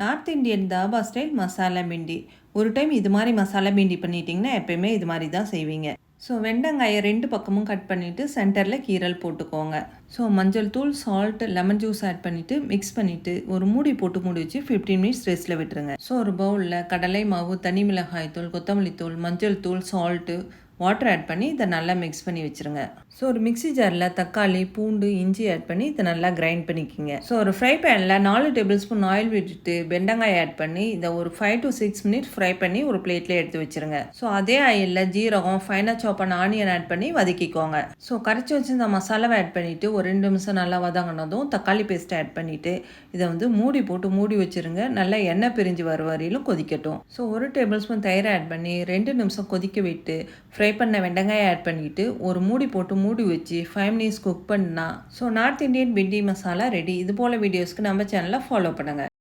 North Indian dhaba style masala bhindi ஒரு time இது மாதிரி மசாலா பிண்டி பண்ணிட்டீங்கன்னா எப்பயுமே இது மாதிரி தான் செய்வீங்க. ஸோ வெண்டங்காயை ரெண்டு பக்கமும் கட் பண்ணிவிட்டு சென்டரில் கீரல் போட்டுக்கோங்க. ஸோ மஞ்சள் தூள் சால்ட் லெமன் ஜூஸ் ஆட் பண்ணிவிட்டு மிக்ஸ் பண்ணிவிட்டு ஒரு மூடி போட்டு மூடி வச்சு ஃபிஃப்டீன் மினிட்ஸ் ரெஸ்ட்டில் விட்டுருங்க. ஸோ ஒரு பவுலில் கடலை மாவு தனி மிளகாய் தூள் கொத்தமல்லி தூள் மஞ்சள் தூள் சால்ட்டு வாட்டர் ஆட் பண்ணி இதை நல்லா மிக்ஸ் பண்ணி வச்சுருங்க. ஸோ ஒரு மிக்ஸி ஜாரில் தக்காளி பூண்டு இஞ்சி ஆட் பண்ணி இதை நல்லா கிரைண்ட் பண்ணிக்கிங்க. ஸோ ஒரு ஃப்ரை பேனில் நாலு டேபிள் ஸ்பூன் ஆயில் விட்டுட்டு வெண்டங்காய் ஆட் பண்ணி இதை ஒரு five to six minutes fry பண்ணி ஒரு பிளேட்டில் எடுத்து வச்சுருங்க. ஸோ அதே ஆயிலில் ஜீரகம் ஃபைனாக சாப் பண்ண ஆனியன் ஆட் பண்ணி வதக்கிக்கோங்க. ஸோ கரைச்சி வச்சிருந்த மசாலாவை ஆட் பண்ணிவிட்டு ஒரு ரெண்டு நிமிஷம் நல்லா வதங்கினதும் தக்காளி பேஸ்ட்டை ஆட் பண்ணிவிட்டு இதை வந்து மூடி போட்டு மூடி வச்சுருங்க. நல்லா எண்ணெய் பிரிஞ்சு வர வரையிலும் கொதிக்கட்டும். ஸோ ஒரு டேபிள் ஸ்பூன் தயிரை ஆட் பண்ணி ரெண்டு நிமிஷம் கொதிக்க விட்டு ஃப்ரை பண்ண வெண்டங்காயை ஆட் பண்ணிவிட்டு ஒரு மூடி போட்டு மூடி வச்சு ஃபைவ் மினிட்ஸ் குக் பண்ணால் so north Indian bhindi masala ready இது போல் வீடியோஸ்க்கு நம்ம சேனலை ஃபாலோ பண்ணுங்கள்